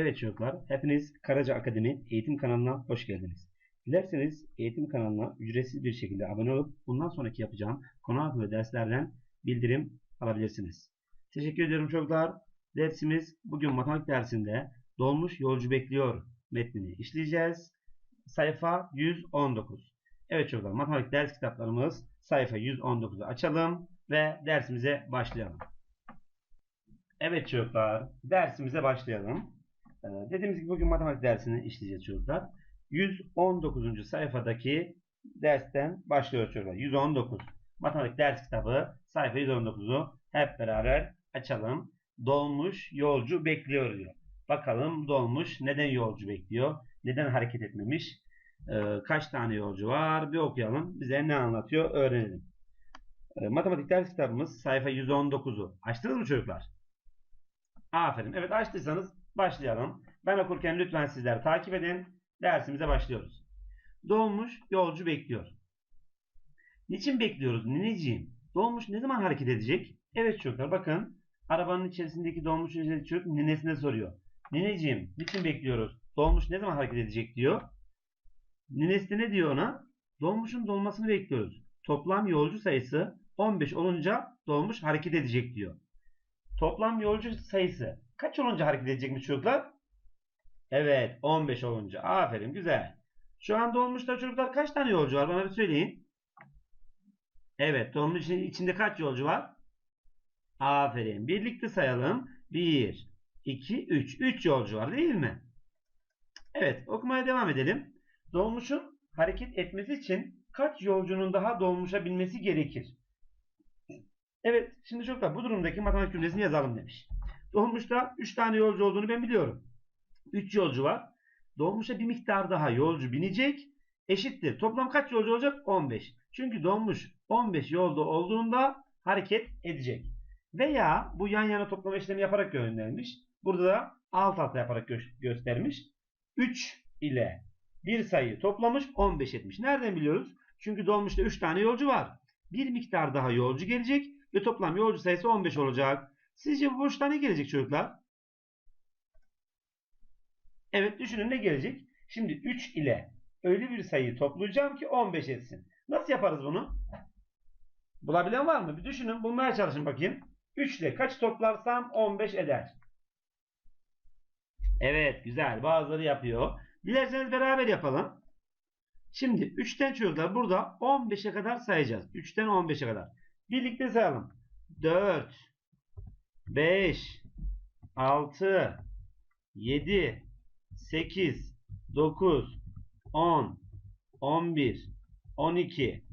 Evet çocuklar, hepiniz Karaca Akademi eğitim kanalına hoş geldiniz. Dilerseniz eğitim kanalına ücretsiz bir şekilde abone olup bundan sonraki yapacağım konu akıllı derslerden bildirim alabilirsiniz. Teşekkür ediyorum çocuklar. Dersimiz bugün matematik dersinde dolmuş yolcu bekliyor metnini işleyeceğiz. Sayfa 119. Evet çocuklar matematik ders kitaplarımız sayfa 119'u açalım ve dersimize başlayalım. Evet çocuklar dersimize başlayalım. Ee, dediğimiz gibi bugün matematik dersini işleyeceğiz çocuklar. 119. sayfadaki dersten başlıyoruz çocuklar. 119. Matematik ders kitabı sayfa 119'u hep beraber açalım. Dolmuş yolcu bekliyor diyor. Bakalım dolmuş neden yolcu bekliyor? Neden hareket etmemiş? Ee, kaç tane yolcu var? Bir okuyalım. Bize ne anlatıyor? Öğrenelim. Ee, matematik ders kitabımız sayfa 119'u. Açtınız mı çocuklar? Aferin. Evet açtıysanız başlayalım. Ben okurken lütfen sizler takip edin. Dersimize başlıyoruz. Dolmuş yolcu bekliyor. Niçin bekliyoruz nineciğim? Dolmuş ne zaman hareket edecek? Evet çocuklar bakın. Arabanın içerisindeki dolmuş çocuk ninesine soruyor. Nineciğim niçin bekliyoruz? Dolmuş ne zaman hareket edecek diyor. Ninesi ne diyor ona? Dolmuşun dolmasını bekliyoruz. Toplam yolcu sayısı 15 olunca dolmuş hareket edecek diyor. Toplam yolcu sayısı kaç olunca hareket edecekmiş çocuklar? Evet 15 olunca. Aferin güzel. Şu an dolmuşta çocuklar kaç tane yolcu var bana bir söyleyin. Evet dolmuş içinde kaç yolcu var? Aferin. Birlikte sayalım. 1, 2, 3. 3 yolcu var değil mi? Evet okumaya devam edelim. Dolmuşun hareket etmesi için kaç yolcunun daha dolmuşa binmesi gerekir? Evet şimdi çocuklar bu durumdaki matematik cümlesini yazalım demiş. Dolmuşta 3 tane yolcu olduğunu ben biliyorum. 3 yolcu var. Dolmuşa bir miktar daha yolcu binecek. Eşittir. Toplam kaç yolcu olacak? 15. Çünkü dolmuş 15 yolda olduğunda hareket edecek. Veya bu yan yana toplama işlemi yaparak göndermiş. Burada da alt alta yaparak gö göstermiş. 3 ile bir sayı toplamış 15 etmiş. Nereden biliyoruz? Çünkü dolmuşta 3 tane yolcu var. Bir miktar daha yolcu gelecek ve toplam yolcu sayısı 15 olacak. Sizce bu boşluğa ne gelecek çocuklar? Evet düşünün ne gelecek? Şimdi 3 ile öyle bir sayıyı toplayacağım ki 15 etsin. Nasıl yaparız bunu? Bulabilen var mı? Bir düşünün bulmaya çalışın bakayım. 3 ile kaç toplarsam 15 eder. Evet güzel bazıları yapıyor. Dilerseniz beraber yapalım. Şimdi 3'ten çocuklar burada 15'e kadar sayacağız. 3'ten 15'e kadar. Birlikte sayalım. 4 5 6 7 8 9 10 11 12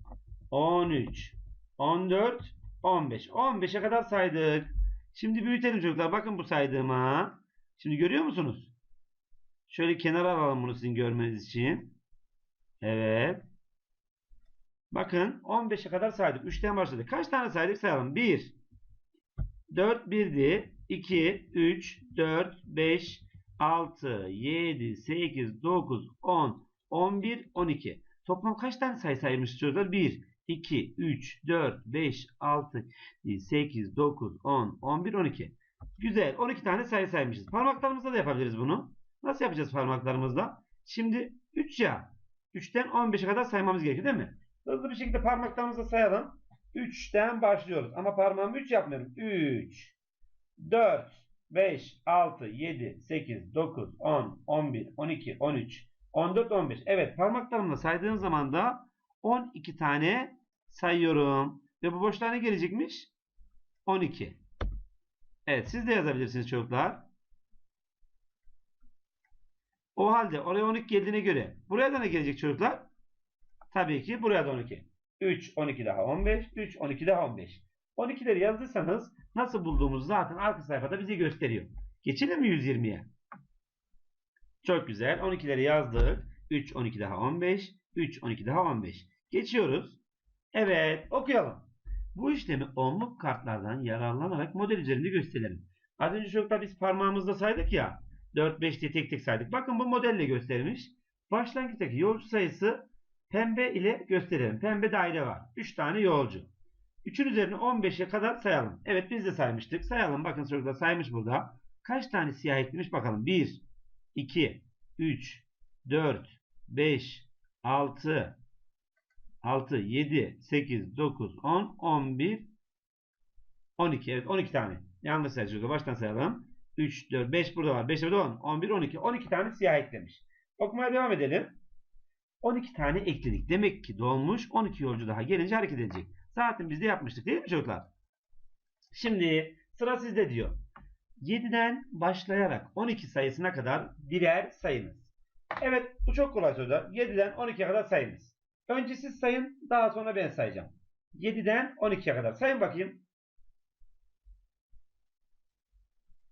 13 14 15 15'e kadar saydık. Şimdi büyütelim çocuklar. Bakın bu saydığıma. Şimdi görüyor musunuz? Şöyle kenara alalım bunu sizin görmeniz için. Evet. Bakın 15'e kadar saydık. 3'ten başladık. Kaç tane saydık sayalım. 1 4 1'di. 2 3 4 5 6 7 8 9 10 11 12. Toplam kaç tane sayı saymışız çocuklar? 1 2 3 4 5 6 8 9 10 11 12. Güzel. 12 tane sayı saymışız. Parmaklarımızla da yapabiliriz bunu. Nasıl yapacağız parmaklarımızla? Şimdi 3 ya. 3'ten 15'e kadar saymamız gerekiyor değil mi? Hızlı bir şekilde parmaklarımızla sayalım. 3'ten başlıyoruz. Ama parmağımı 3 yapmıyorum. 3, 4, 5, 6, 7, 8, 9, 10, 11, 12, 13, 14, 15. Evet parmaklarımla saydığım zaman da 12 tane sayıyorum. Ve bu boşluğa ne gelecekmiş? 12. Evet siz de yazabilirsiniz çocuklar. O halde oraya 12 geldiğine göre buraya da ne gelecek çocuklar? Tabii ki buraya da 12. 3, 12 daha 15. 3, 12 daha 15. 12'leri yazdıysanız nasıl bulduğumuzu zaten arka sayfada bize gösteriyor. Geçelim mi 120'ye? Çok güzel. 12'leri yazdık. 3, 12 daha 15. 3, 12 daha 15. Geçiyoruz. Evet okuyalım. Bu işlemi onluk kartlardan yararlanarak model üzerinde gösterelim. Az önce çocuklar biz parmağımızda saydık ya. 4, 5 diye tek tek saydık. Bakın bu modelle gösterilmiş. Başlangıçtaki yolcu sayısı pembe ile gösterelim. Pembe daire var. 3 tane yolcu. 3'ün üzerine 15'e kadar sayalım. Evet biz de saymıştık. Sayalım. Bakın çocuklar saymış burada. Kaç tane siyah eklemiş bakalım. 1, 2, 3, 4, 5, 6, 6, 7, 8, 9, 10, 11, 12. Evet 12 tane. Yanlış sayacağız. Baştan sayalım. 3, 4, 5 burada var. 5 burada 10, 11, 12. 12 tane siyah eklemiş. Okumaya devam edelim. 12 tane ekledik. Demek ki dolmuş 12 yolcu daha gelince hareket edecek. Zaten biz de yapmıştık değil mi çocuklar? Şimdi sıra sizde diyor. 7'den başlayarak 12 sayısına kadar birer sayınız. Evet bu çok kolay çocuklar. 7'den 12'ye kadar sayınız. Önce siz sayın daha sonra ben sayacağım. 7'den 12'ye kadar sayın bakayım.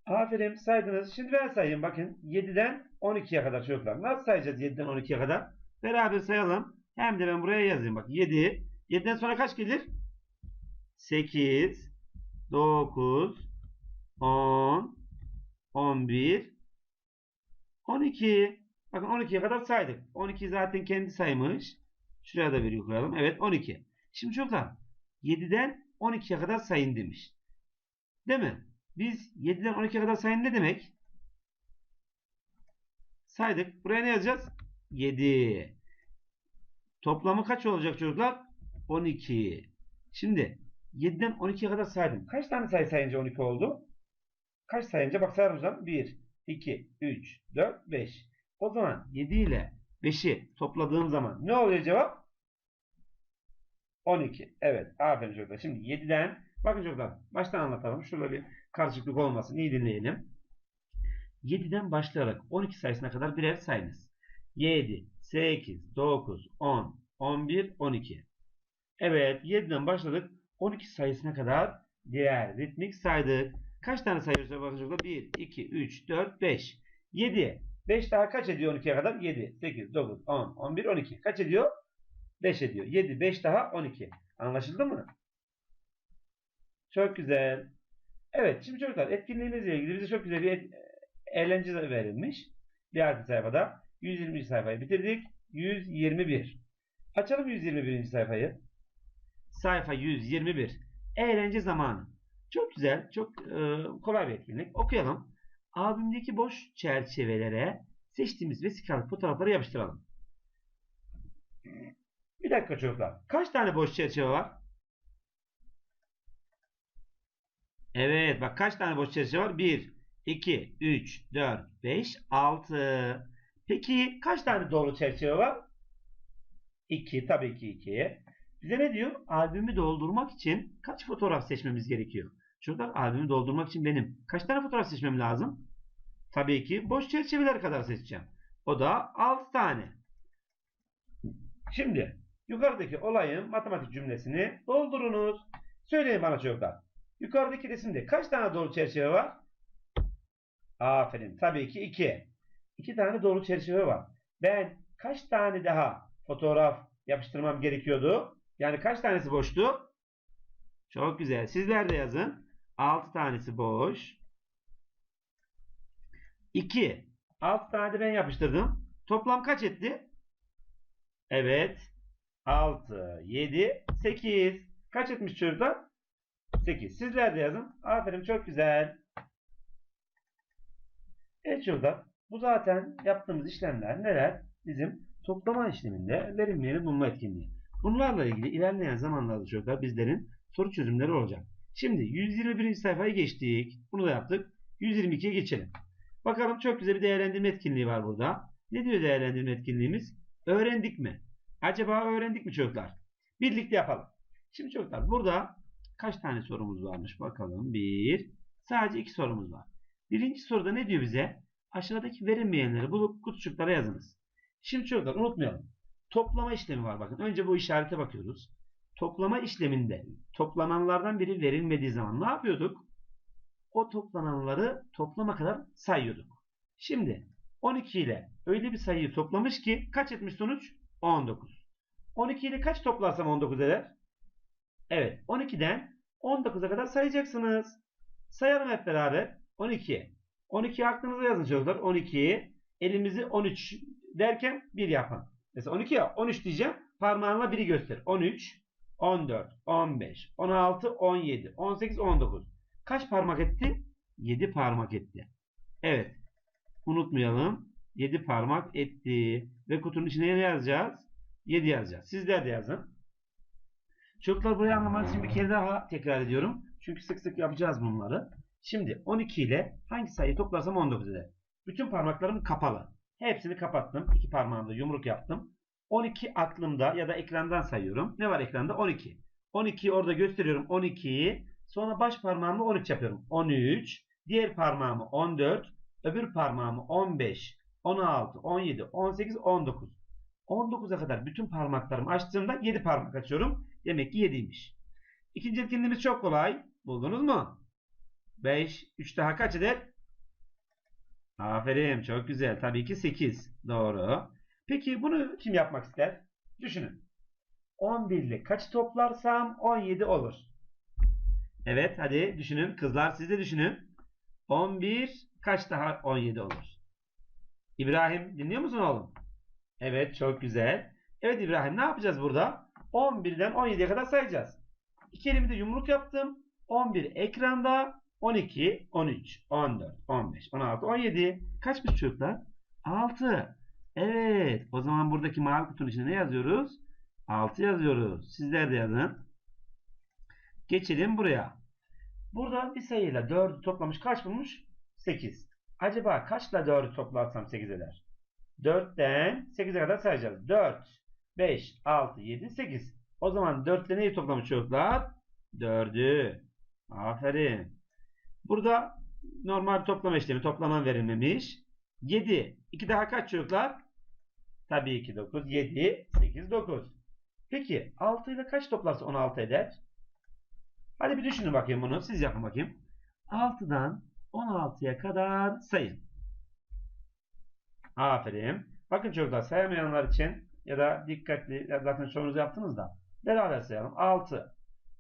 Aferin saydınız. Şimdi ben sayayım bakın. 7'den 12'ye kadar çocuklar. Nasıl sayacağız 7'den 12'ye kadar? Beraber sayalım. Hem de ben buraya yazayım. Bak 7. 7'den sonra kaç gelir? 8 9 10 11 12 Bakın 12'ye kadar saydık. 12 zaten kendi saymış. Şuraya da bir koyalım. Evet 12. Şimdi çocuklar 7'den 12'ye kadar sayın demiş. Değil mi? Biz 7'den 12'ye kadar sayın ne demek? Saydık. Buraya ne yazacağız? 7. Toplamı kaç olacak çocuklar? 12. Şimdi 7'den 12'ye kadar saydım. Kaç tane sayı sayınca 12 oldu? Kaç sayınca? Bak sayalım hocam. 1, 2, 3, 4, 5. O zaman 7 ile 5'i topladığım zaman ne oluyor cevap? 12. Evet. Aferin çocuklar. Şimdi 7'den bakın çocuklar baştan anlatalım. Şurada bir karışıklık olmasın. İyi dinleyelim. 7'den başlayarak 12 sayısına kadar birer sayınız. 7, 8, 9, 10, 11, 12. Evet 7'den başladık. 12 sayısına kadar diğer ritmik saydık. Kaç tane sayıyoruz bakın çocuklar? 1, 2, 3, 4, 5. 7. 5 daha kaç ediyor 12'ye kadar? 7, 8, 9, 10, 11, 12. Kaç ediyor? 5 ediyor. 7, 5 daha 12. Anlaşıldı mı? Çok güzel. Evet şimdi çocuklar etkinliğimizle ilgili bize çok güzel bir eğlence verilmiş. Bir arka sayfada. 120. sayfayı bitirdik. 121. Açalım 121. sayfayı. Sayfa 121. Eğlence zamanı. Çok güzel, çok e, kolay bir etkinlik. Okuyalım. Albümdeki boş çerçevelere seçtiğimiz vesikalık fotoğrafları yapıştıralım. Bir dakika çocuklar. Kaç tane boş çerçeve var? Evet bak kaç tane boş çerçeve var? 1, 2, 3, 4, 5, 6. Peki kaç tane dolu çerçeve var? 2 tabii ki 2. Bize ne diyor? Albümü doldurmak için kaç fotoğraf seçmemiz gerekiyor? Çocuklar albümü doldurmak için benim kaç tane fotoğraf seçmem lazım? Tabii ki boş çerçeveler kadar seçeceğim. O da 6 tane. Şimdi yukarıdaki olayın matematik cümlesini doldurunuz. Söyleyin bana çocuklar. Yukarıdaki resimde kaç tane dolu çerçeve var? Aferin. Tabii ki 2. 2 tane dolu çerçeve var. Ben kaç tane daha fotoğraf yapıştırmam gerekiyordu? Yani kaç tanesi boştu? Çok güzel. Sizler de yazın. 6 tanesi boş. 2. 6 tane de ben yapıştırdım. Toplam kaç etti? Evet. 6, 7, 8. Kaç etmiş çocuklar? 8. Sizler de yazın. Aferin çok güzel. Evet çocuklar. Bu zaten yaptığımız işlemler neler? Bizim toplama işleminde verimleri bulma etkinliği. Bunlarla ilgili ilerleyen zamanlarda çocuklar bizlerin soru çözümleri olacak. Şimdi 121. sayfayı geçtik. Bunu da yaptık. 122'ye geçelim. Bakalım çok güzel bir değerlendirme etkinliği var burada. Ne diyor değerlendirme etkinliğimiz? Öğrendik mi? Acaba öğrendik mi çocuklar? Birlikte yapalım. Şimdi çocuklar burada kaç tane sorumuz varmış bakalım. Bir. Sadece iki sorumuz var. Birinci soruda ne diyor bize? Aşağıdaki verilmeyenleri bulup kutucuklara yazınız. Şimdi çocuklar unutmayalım. Toplama işlemi var bakın. Önce bu işarete bakıyoruz. Toplama işleminde toplananlardan biri verilmediği zaman ne yapıyorduk? O toplananları toplama kadar sayıyorduk. Şimdi 12 ile öyle bir sayıyı toplamış ki kaç etmiş sonuç? 19. 12 ile kaç toplarsam 19 eder? Evet 12'den 19'a kadar sayacaksınız. Sayalım hep beraber. 12. 12 aklınıza yazın çocuklar. 12. Elimizi 13 derken 1 yapın. Mesela 12 ya 13 diyeceğim. Parmağınla 1'i göster. 13, 14, 15, 16, 17, 18, 19. Kaç parmak etti? 7 parmak etti. Evet. Unutmayalım. 7 parmak etti. Ve kutunun içine ne yazacağız? 7 yazacağız. Sizler de yazın. Çocuklar burayı anlamanız için bir kere daha tekrar ediyorum. Çünkü sık sık yapacağız bunları. Şimdi 12 ile hangi sayıyı toplarsam 19 eder. Bütün parmaklarım kapalı. Hepsini kapattım. İki parmağımda yumruk yaptım. 12 aklımda ya da ekrandan sayıyorum. Ne var ekranda? 12. 12'yi orada gösteriyorum. 12'yi. Sonra baş parmağımla 13 yapıyorum. 13. Diğer parmağımı 14. Öbür parmağımı 15. 16, 17, 18, 19. 19'a kadar bütün parmaklarımı açtığımda 7 parmak açıyorum. Demek ki 7'ymiş. İkinci etkinliğimiz çok kolay. Buldunuz mu? 5, 3 daha kaç eder? Aferin, çok güzel. Tabii ki 8. Doğru. Peki bunu kim yapmak ister? Düşünün. 11 ile kaç toplarsam 17 olur. Evet, hadi düşünün. Kızlar siz de düşünün. 11 kaç daha 17 olur? İbrahim dinliyor musun oğlum? Evet, çok güzel. Evet İbrahim ne yapacağız burada? 11'den 17'ye kadar sayacağız. İki elimi de yumruk yaptım. 11 ekranda, 12, 13, 14, 15, 16, 17. Kaçmış çocuklar? 6. Evet. O zaman buradaki mavi kutunun içine ne yazıyoruz? 6 yazıyoruz. Sizler de yazın. Geçelim buraya. Burada bir sayıyla 4'ü toplamış kaç bulmuş? 8. Acaba kaçla 4'ü toplarsam 8 eder? 4'ten 8'e kadar sayacağız. 4, 5, 6, 7, 8. O zaman 4 ile neyi toplamış çocuklar? 4'ü. Aferin. Burada normal bir toplama işlemi toplaman verilmemiş. 7. 2 daha kaç çocuklar? Tabii ki 9. 7, 8, 9. Peki 6 ile kaç toplarsa 16 eder? Hadi bir düşünün bakayım bunu. Siz yapın bakayım. 6'dan 16'ya kadar sayın. Aferin. Bakın çocuklar sayamayanlar için ya da dikkatli zaten çoğunuz yaptınız da beraber sayalım. 6.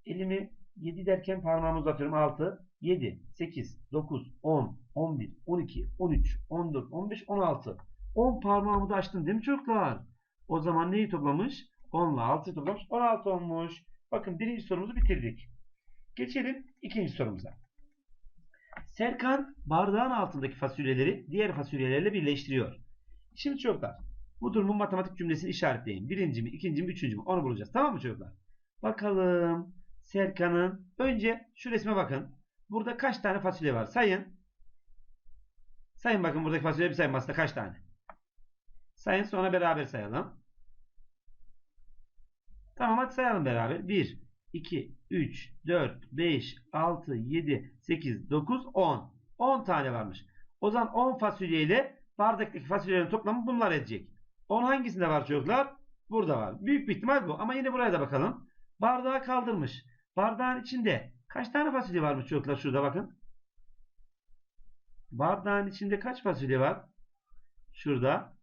Elimi 7 derken parmağımı uzatıyorum. 6, 7, 8, 9, 10, 11, 12, 13, 14, 15, 16. 10 parmağımı da açtım değil mi çocuklar? O zaman neyi toplamış? 10 ile 6'yı toplamış. 16 olmuş. Bakın birinci sorumuzu bitirdik. Geçelim ikinci sorumuza. Serkan bardağın altındaki fasulyeleri diğer fasulyelerle birleştiriyor. Şimdi çocuklar bu durumun matematik cümlesini işaretleyin. Birinci mi, ikinci mi, üçüncü mü? Onu bulacağız. Tamam mı çocuklar? Bakalım. Serkan'ın önce şu resme bakın. Burada kaç tane fasulye var? Sayın. Sayın bakın buradaki fasulye bir sayın aslında kaç tane? Sayın sonra beraber sayalım. Tamam hadi sayalım beraber. 1, 2, 3, 4, 5, 6, 7, 8, 9, 10. 10 tane varmış. O zaman 10 fasulye ile bardaktaki fasulyelerin toplamı bunlar edecek. 10 hangisinde var çocuklar? Burada var. Büyük bir ihtimal bu. Ama yine buraya da bakalım. Bardağı kaldırmış. Bardağın içinde kaç tane fasulye varmış çocuklar? Şurada bakın. Bardağın içinde kaç fasulye var? Şurada.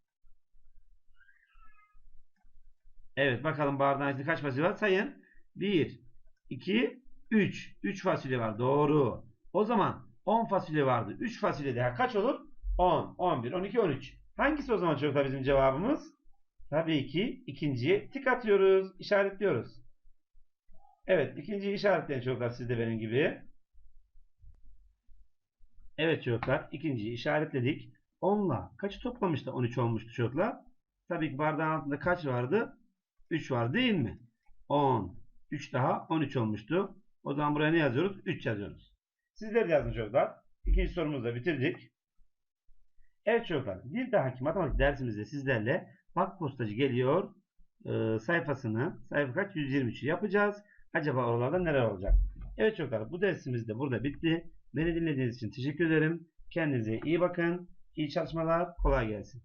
Evet bakalım bardağın içinde kaç fasulye var? Sayın. 1, 2, 3. 3 fasulye var. Doğru. O zaman 10 fasulye vardı. 3 fasulye daha kaç olur? 10, 11, 12, 13. Hangisi o zaman çocuklar bizim cevabımız? Tabii ki ikinciye tik atıyoruz. işaretliyoruz. Evet ikinciyi işaretleyin çocuklar siz de benim gibi. Evet çocuklar ikinciyi işaretledik. 10'la kaçı toplamıştı 13 olmuştu çocuklar? Tabii ki bardağın altında kaç vardı? 3 var değil mi? 10. 3 daha 13 olmuştu. O zaman buraya ne yazıyoruz? 3 yazıyoruz. Sizler de yazın çocuklar. İkinci sorumuzu da bitirdik. Evet çocuklar bir dahaki matematik dersimizde sizlerle bak postacı geliyor e, sayfasını sayfa kaç 123'ü yapacağız. Acaba oralarda neler olacak? Evet çocuklar bu dersimiz de burada bitti. Beni dinlediğiniz için teşekkür ederim. Kendinize iyi bakın. İyi çalışmalar. Kolay gelsin.